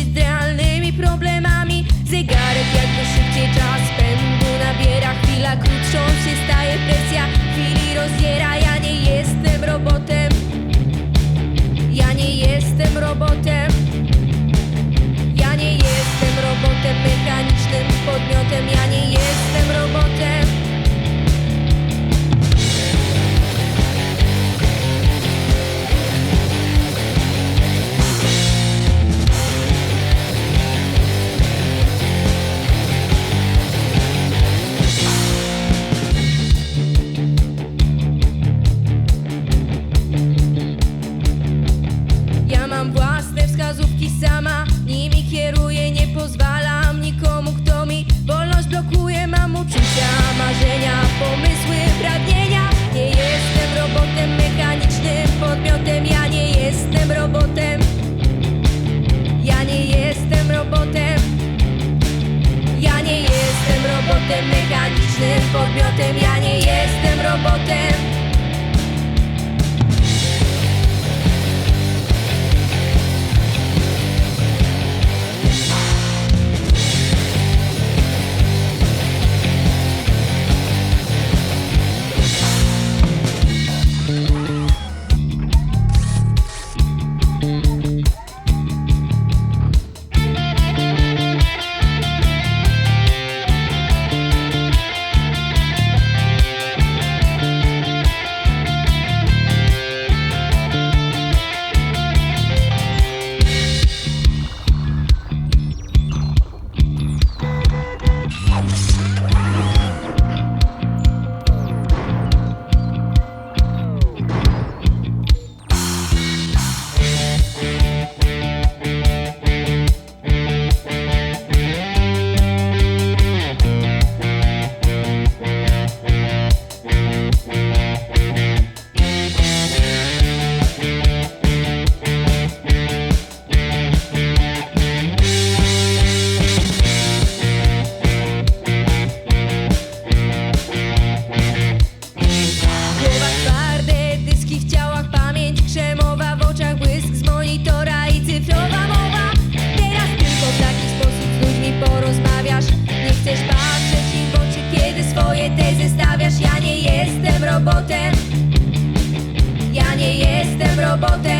she's there. pozwalam nikomu, kto mi wolność blokuje. Mam uczucia, marzenia, pomysły, pragnienia. Nie jestem robotem mechanicznym podmiotem. Ja nie jestem robotem. Ja nie jestem robotem. Ja nie jestem robotem mechanicznym podmiotem. Ja nie jestem robotem. Robotem Ja nie jestem robotem